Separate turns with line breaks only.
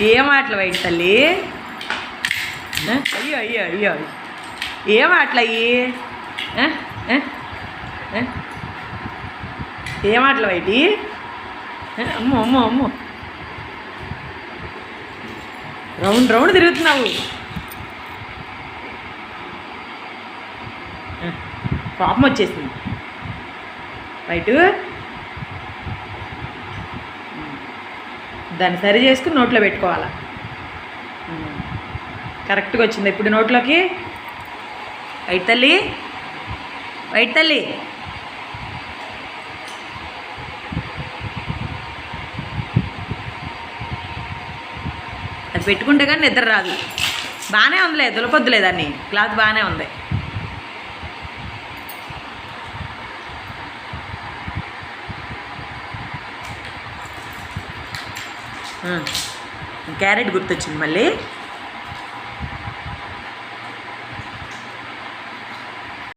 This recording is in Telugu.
ఏ మాటలు వైట్ తల్లి? అయ్యో అయ్యో అయ్యో. ఏ మాటలు అయ్యి ఏం ఆటలు ఏ మాటలు వైటి అమ్మో అమ్మో అమ్మో. రౌండ్ రౌండ్ తిరుగుతున్నావు. పాపం వచ్చేసింది. రైటు? దాన్ని సరి చేసుకుని నోట్లో పెట్టుకోవాలి. కరెక్ట్గా వచ్చింది. ఇప్పుడు నోట్లోకి. వైట్ తల్లి. వైట్ తల్లి. అది పెట్టుకుంటే కానీ నిద్ర రాదు. బాగానే ఉందిలే దులపొద్దులే దాన్ని. క్లాత్ బాగానే ఉంది. క్యారెట్ గుర్తొచ్చింది మళ్ళీ.